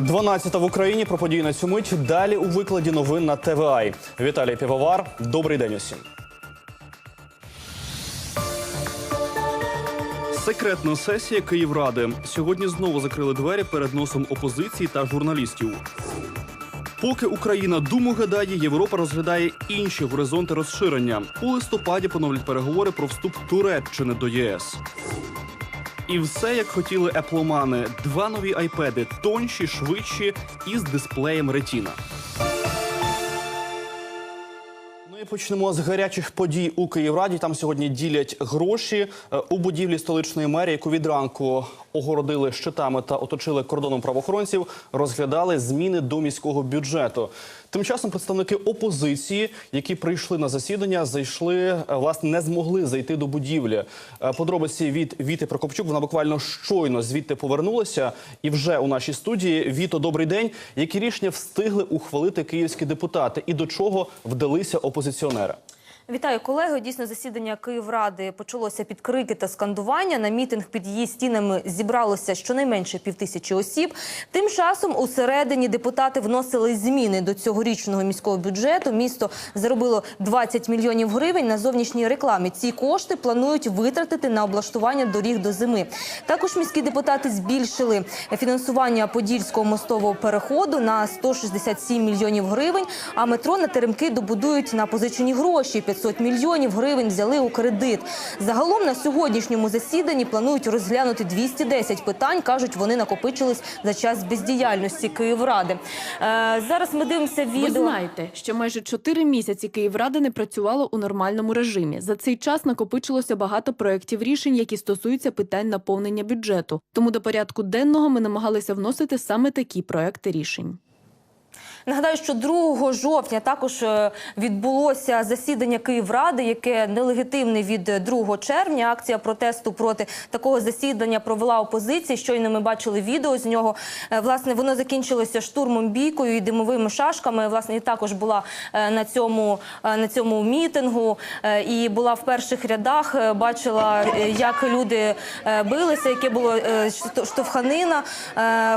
12 в Україні про події на цю мить. Далі у викладі новин на ТВА. Віталій Півовар. Добрий день усім. Секретна сесія Київради. Сьогодні знову закрили двері перед носом опозиції та журналістів. Поки Україна думу гадає, Європа розглядає інші горизонти розширення. У листопаді поновлять переговори про вступ Туреччини до ЄС. І все як хотіли епломани. Два нові айпеди тонші, швидші і з дисплеєм Retina. Ми почнемо з гарячих подій у Київраді. Там сьогодні ділять гроші Е, у будівлі столичної мерії, яку від огородили щитами та оточили кордоном правоохоронців. Розглядали зміни до міського бюджету. Тим часом представники опозиції, які прийшли на засідання, зайшли е, власне не змогли зайти до будівлі. Е, Подробиці від Віти Прокопчук. Вона буквально щойно звідти повернулася. І вже у нашій студії Віто, добрий день. Які рішення встигли ухвалити київські депутати, і до чого вдалися опозиціонери? Вітаю колеги. Дійсно, засідання Київради почалося під крики та скандування. На мітинг під її стінами зібралося щонайменше півтисячі осіб. Тим часом усередині депутати вносили зміни до цьогорічного міського бюджету. Місто заробило 20 мільйонів гривень на зовнішній рекламі. Ці кошти планують витратити на облаштування доріг до зими. Також міські депутати збільшили фінансування подільського мостового переходу на 167 мільйонів гривень. А метро на теремки добудують на позичені гроші. 500 мільйонів гривень взяли у кредит. Загалом на сьогоднішньому засіданні планують розглянути 210 питань. кажуть, вони накопичились за час бездіяльності Київради. Е, зараз ми дивимося Ви знаєте, що майже чотири місяці Київрада не працювала у нормальному режимі. За цей час накопичилося багато проєктів рішень, які стосуються питань наповнення бюджету. Тому до порядку денного ми намагалися вносити саме такі проекти рішень. Нагадаю, що 2 жовтня також е, відбулося засідання Київради, яке нелегітимне від 2 червня. Акція протесту проти такого засідання провела опозиція. Щойно ми бачили відео з нього. Е, Власне, воно закінчилося штурмом бійкою і димовими шашками. Власне, і також була е, на цьому на цьому мітингу і була в перших рядах. Бачила, як люди билися, яке було штовханина.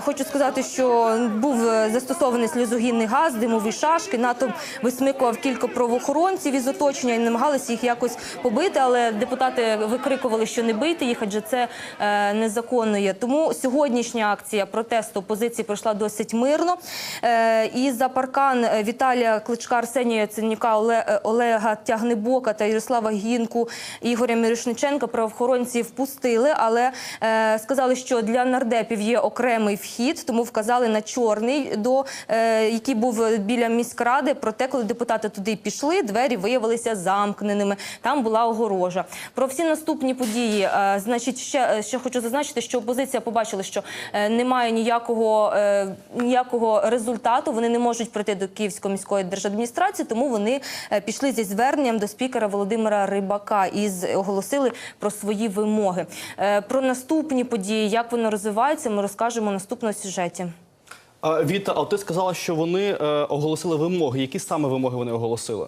Хочу сказати, що був застосований сльозогінний газ, димові шашки. НАТО висмикував кілька правоохоронців із оточення і намагалися їх якось побити. Але депутати викрикували, що не бийте їх, адже це е, незаконно є. Тому сьогоднішня акція протесту опозиції пройшла досить мирно. Е, І за паркан Віталія Кличка, Арсенія Яценюка, Оле- е, Олега Тягнебока та Ярослава Гінку, Ігоря Мірошниченка правоохоронці впустили, але е, сказали, що для нардепів є окремий вхід, тому вказали на чорний, до е, який був біля міськради. Проте, коли депутати туди пішли, двері виявилися замкненими. Там була огорожа. Про всі наступні події, е, значить, ще, ще хочу зазначити, що опозиція побачила, що е, немає ніякого, е, ніякого результату. Вони не можуть прийти до Київської міської держадміністрації, тому вони е, пішли зі зверненням до спікера Володимира Рибака і оголосили про свої вимоги. Е, Про наступні події, як воно розвивається, ми розкажемо в наступному сюжеті. Віта, а ти сказала, що вони е, оголосили вимоги. Які саме вимоги вони оголосили?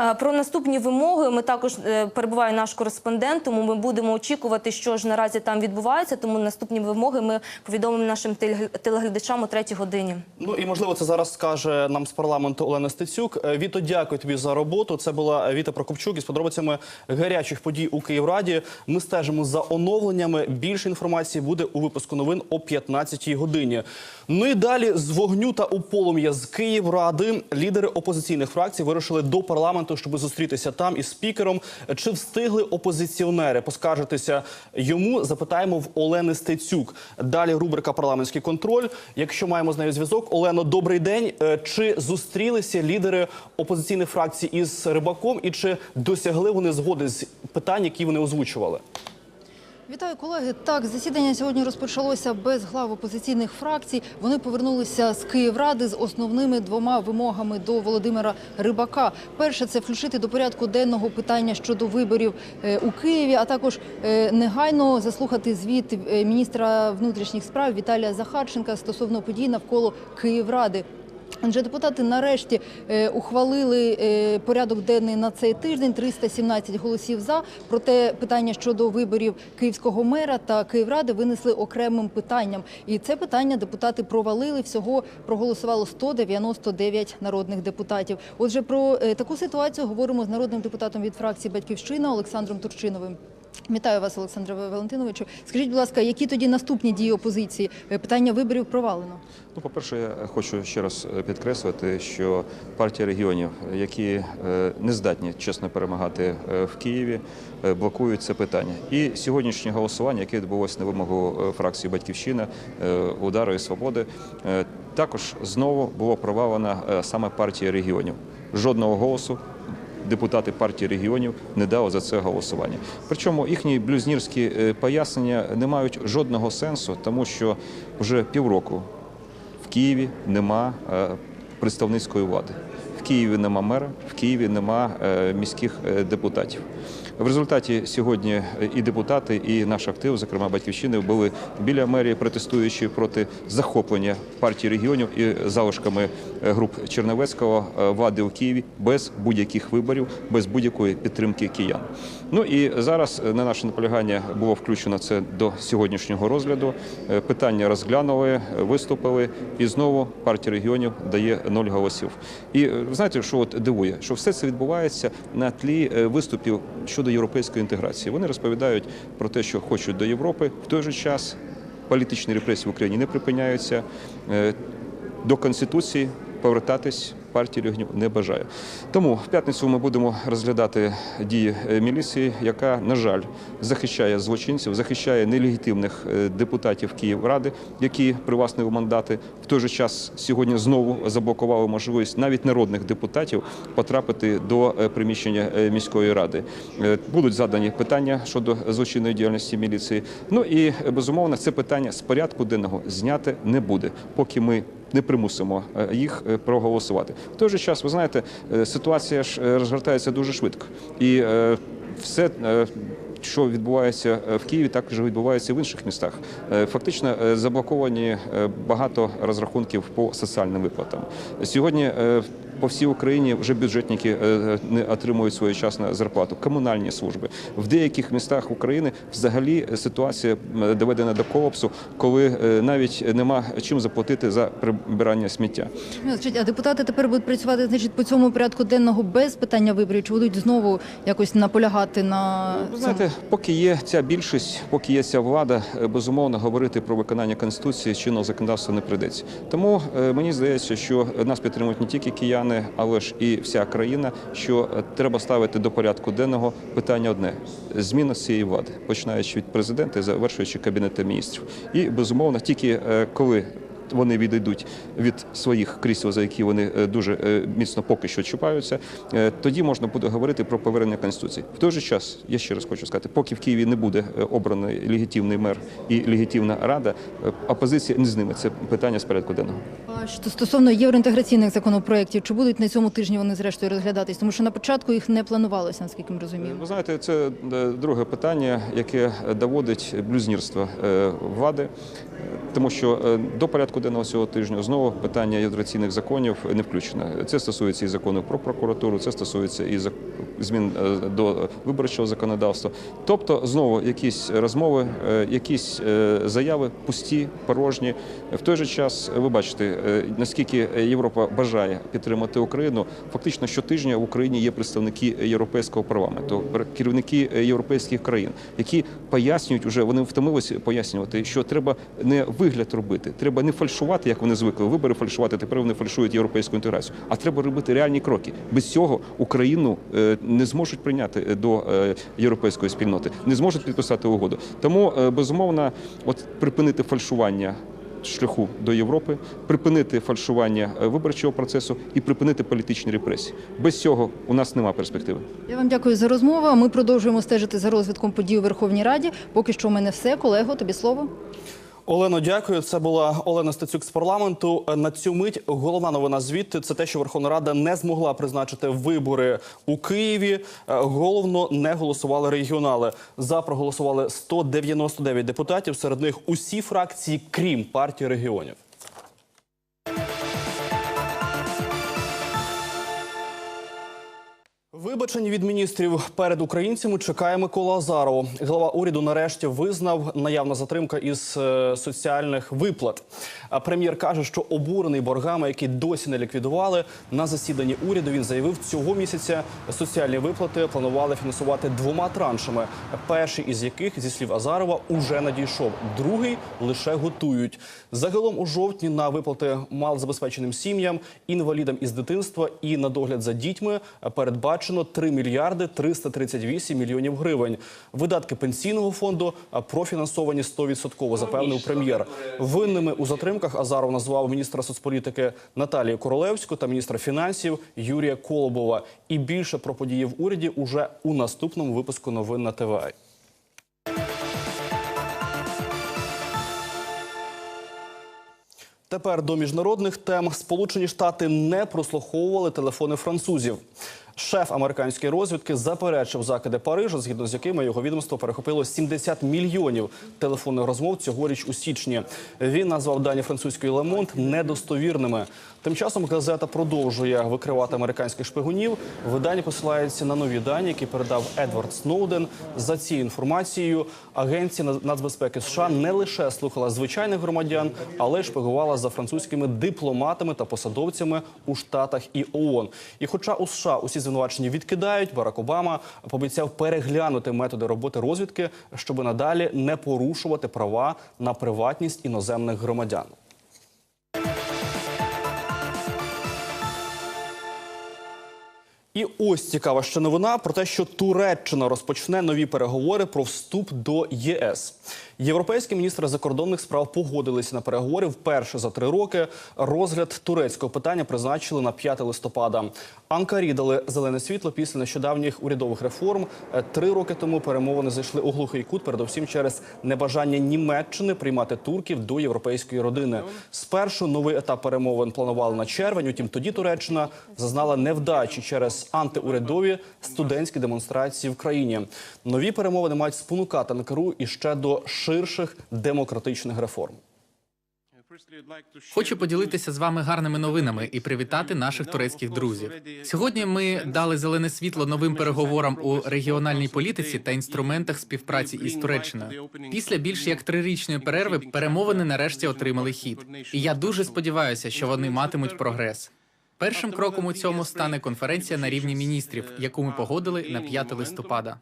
Е, Про наступні вимоги ми також е, перебуває наш кореспондент, тому ми будемо очікувати, що ж наразі там відбувається. Тому наступні вимоги ми повідомимо нашим телег- телеглядачам о третій годині. Ну і можливо, це зараз скаже нам з парламенту Олена Стецюк. Е, Віто, дякую тобі за роботу. Це була Віта Прокопчук із подробицями гарячих подій у Київраді. Ми стежимо за оновленнями. Більше інформації буде у випуску новин о 15-й годині. Ну і далі з вогню та у полум'я з Київради лідери опозиційних фракцій вирушили до парламенту, щоб зустрітися там із спікером. Чи встигли опозиціонери поскаржитися йому? Запитаємо в Олени Стецюк. Далі рубрика парламентський контроль. Якщо маємо з нею зв'язок, Олено, добрий день. Е, Чи зустрілися лідери опозиційних фракцій із Рибаком, і чи досягли вони згоди з питань, які вони озвучували? Вітаю, колеги. Так, засідання сьогодні розпочалося без глав опозиційних фракцій. Вони повернулися з Київради з основними двома вимогами до Володимира Рибака. Перше це включити до порядку денного питання щодо виборів е, у Києві, а також е, негайно заслухати звіт е, міністра внутрішніх справ Віталія Захарченка стосовно подій навколо Київради. Адже депутати нарешті е, ухвалили е, порядок денний на цей тиждень 317 голосів за. Проте питання щодо виборів київського мера та Київради винесли окремим питанням. І це питання депутати провалили. Всього проголосувало 199 народних депутатів. Отже, про е, таку ситуацію говоримо з народним депутатом від фракції Батьківщина Олександром Турчиновим. Вітаю вас, Олександре Валентиновичу. Скажіть, будь ласка, які тоді наступні дії опозиції? Е, Питання виборів провалено. Ну, по-перше, я хочу ще раз е, підкреслити, що партія регіонів, які е, не здатні чесно перемагати в Києві, блокують це питання. І сьогоднішнє голосування, яке відбулося на вимогу фракції Батьківщина, удару і свободи, також знову було провалено саме партія регіонів. Жодного голосу депутати партії регіонів не дали за це голосування. Причому їхні блюзнірські е, пояснення не мають жодного сенсу, тому що вже півроку в Києві нема е, представницької влади. В Києві нема мера, в Києві нема е, міських депутатів. В результаті сьогодні і депутати, і наш актив, зокрема батьківщини, були біля мерії, протестуючи проти захоплення партії регіонів і залишками е, груп Черновецького е, влади у Києві без будь-яких виборів, без будь-якої підтримки киян. Ну і зараз е, на наше наполягання було включено це до сьогоднішнього розгляду. Питання розглянули, виступили, і знову партія регіонів дає ноль голосів. І знаєте, що от дивує, що все це відбувається на тлі виступів щодо європейської інтеграції. Вони розповідають про те, що хочуть до Європи в той же час. Політичні репресії в Україні не припиняються. Е, До конституції повертатись партія регіонів не бажає. Тому в п'ятницю ми будемо розглядати дії е, міліції, яка, на жаль, захищає злочинців, захищає нелегітимних е, депутатів Київради, які привласнили мандати. В той же час сьогодні знову заблокували можливість навіть народних депутатів потрапити до е, приміщення міської ради. Будуть задані питання щодо злочинної діяльності міліції. Ну і безумовно, це питання з порядку денного зняти не буде, поки ми не примусимо е, їх е, проголосувати. В той же час, ви знаєте, е, ситуація ж розгортається дуже швидко, і все. Що відбувається в Києві, також відбувається і в інших містах. Фактично заблоковані багато розрахунків по соціальним виплатам. Сьогодні по всій Україні вже бюджетники е, не отримують своєчасну зарплату. Комунальні служби в деяких містах України взагалі ситуація е, доведена до колапсу, коли е, навіть нема чим заплатити за прибирання сміття. Ну, а депутати тепер будуть працювати значить, по цьому порядку денного без питання виборів? Чи будуть знову якось наполягати на цьому? знаєте, поки є ця більшість, поки є ця влада, е, безумовно говорити про виконання конституції чинного законодавства не прийдеться. Тому е, мені здається, що нас підтримують не тільки кияни, але ж і вся країна. Що е, треба ставити до порядку денного питання одне: зміна цієї влади, починаючи від президента і завершуючи кабінетом міністрів. І безумовно, тільки е, коли вони відійдуть від своїх крісел, за які вони е, дуже е, міцно поки що чіпаються, е, тоді можна буде говорити про повернення конституції. В той же час я ще раз хочу сказати, поки в Києві не буде обраний легітимний мер і легітимна рада, опозиція не зніме це питання з порядку денного. Що стосовно євроінтеграційних законопроєктів, чи будуть на цьому тижні вони зрештою розглядатись? Тому що на початку їх не планувалося, наскільки ми розуміємо. Ви знаєте, це друге питання, яке доводить блюзнірство влади, тому що до порядку денного цього тижня знову питання євраційних законів не включено. Це стосується і закону про прокуратуру, це стосується і змін е, до виборчого законодавства. Тобто, знову якісь розмови, е, якісь е, заяви пусті, порожні. В той же час ви бачите, наскільки Європа бажає підтримати Україну. Фактично щотижня в Україні є представники європейського парламенту, керівники європейських країн, які пояснюють уже, вони втомилися пояснювати, що треба не вигляд робити, треба не фальшувати, як вони звикли. Вибори фальшувати. Тепер вони фальшують європейську інтеграцію. А треба робити реальні кроки. Без цього Україну е, не зможуть прийняти до е, європейської спільноти, не зможуть підписати угоду. Тому е, безумовно, от припинити фальшування. Шляху до Європи, припинити фальшування е, виборчого процесу і припинити політичні репресії. Без цього у нас нема перспективи. Я вам дякую за розмову. Ми продовжуємо стежити за розвитком подій у Верховній Раді. Поки що у мене все. Колего, тобі слово. Олено, дякую. Це була Олена Стецюк з парламенту. На цю мить головна новина звідти це те, що Верховна Рада не змогла призначити вибори у Києві. Е, Головно не голосували регіонали. За проголосували 199 депутатів. Серед них усі фракції, крім партії регіонів. Вибачення від міністрів перед українцями чекає Микола Азаров. Глава уряду нарешті визнав наявна затримка із е, соціальних виплат. А прем'єр каже, що обурений боргами, які досі не ліквідували, на засіданні уряду він заявив, цього місяця соціальні виплати планували фінансувати двома траншами. Перший із яких, зі слів Азарова, уже надійшов. Другий лише готують. Загалом у жовтні на виплати малозабезпеченим сім'ям, інвалідам із дитинства і на догляд за дітьми передбачено 3 мільярди 338 мільйонів гривень. Видатки пенсійного фонду профінансовані 100%, запевнив прем'єр. Винними у затримках Азаров назвав міністра соцполітики Наталію Королевську та міністра фінансів Юрія Колобова. І більше про події в уряді уже у наступному випуску новин на ТВА. Тепер до міжнародних тем Сполучені Штати не прослуховували телефони французів. Шеф американської розвідки заперечив закиди Парижа, згідно з якими його відомство перехопило 70 мільйонів телефонних розмов цьогоріч у січні. Він назвав дані французької Лемонт недостовірними. Тим часом газета продовжує викривати американських шпигунів. Видання посилається на нові дані, які передав Едвард Сноуден. За цією інформацією, агенція нацбезпеки США не лише слухала звичайних громадян, але й шпигувала за французькими дипломатами та посадовцями у Штатах і ООН. І хоча у США усі звинувачення відкидають, Барак Обама пообіцяв переглянути методи роботи розвідки, щоб надалі не порушувати права на приватність іноземних громадян. І ось цікава ще новина про те, що Туреччина розпочне нові переговори про вступ до ЄС. Європейські міністри закордонних справ погодилися на переговори вперше за три роки. Розгляд турецького питання призначили на 5 листопада. Анкарі дали зелене світло після нещодавніх урядових реформ. Е, Три роки тому перемовини зайшли у глухий кут, передовсім через небажання Німеччини приймати турків до європейської родини. Спершу новий етап перемовин планували на червень. Утім, тоді Туреччина зазнала невдачі через антиурядові студентські демонстрації в країні. Нові перемовини мають спонукати Анкару і ще до ширших демократичних реформ. Хочу поділитися з вами гарними новинами і привітати наших турецьких друзів. Сьогодні ми дали зелене світло новим переговорам у регіональній політиці та інструментах співпраці із Туреччиною. Після більш як трирічної перерви перемовини нарешті отримали хід. І я дуже сподіваюся, що вони матимуть прогрес. Першим кроком у цьому стане конференція на рівні міністрів, яку ми погодили на 5 листопада.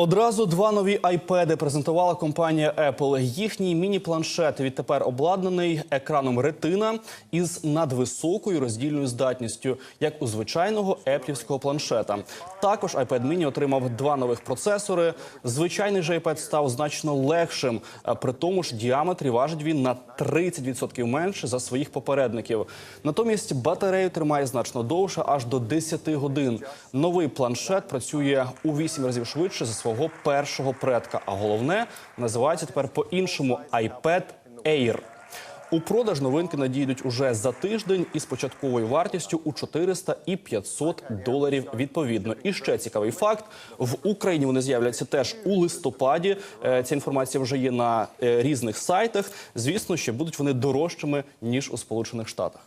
Одразу два нові айпеди презентувала компанія Apple. Їхній міні-планшет відтепер обладнаний екраном ретина із надвисокою роздільною здатністю, як у звичайного еплівського планшета. Також iPad mini отримав два нових процесори. Звичайний же iPad став значно легшим. При тому ж діаметрі важить він на 30% менше за своїх попередників. Натомість батарею тримає значно довше, аж до 10 годин. Новий планшет працює у 8 разів швидше за свого першого предка. А головне називається тепер по-іншому iPad Air. У продаж новинки надійдуть уже за тиждень із початковою вартістю у 400 і 500 доларів відповідно. І ще цікавий факт: в Україні вони з'являться теж у листопаді. Е, Ця інформація вже є на е, різних сайтах. Звісно, ще будуть вони дорожчими ніж у Сполучених Штатах.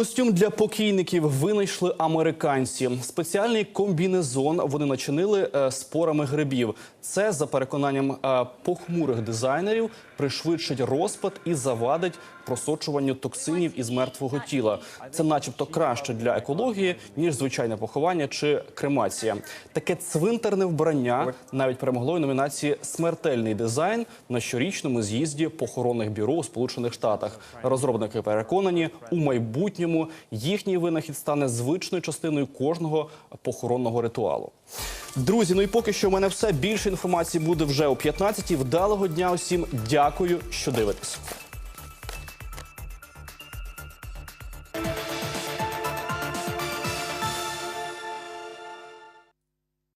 Костюм для покійників винайшли американці. Спеціальний комбінезон вони начинили е, спорами грибів. Це за переконанням е, похмурих дизайнерів пришвидшить розпад і завадить просочуванню токсинів із мертвого тіла. Це, начебто, краще для екології ніж звичайне поховання чи кремація. Таке цвинтарне вбрання навіть перемогло у номінації Смертельний дизайн на щорічному з'їзді похоронних бюро у Сполучених Штатах. Розробники переконані, у майбутньому їхній винахід стане звичною частиною кожного похоронного ритуалу. Друзі, ну і поки що в мене все. Більше інформації буде вже о 15-й. Вдалого дня усім. Дякую, що дивитесь.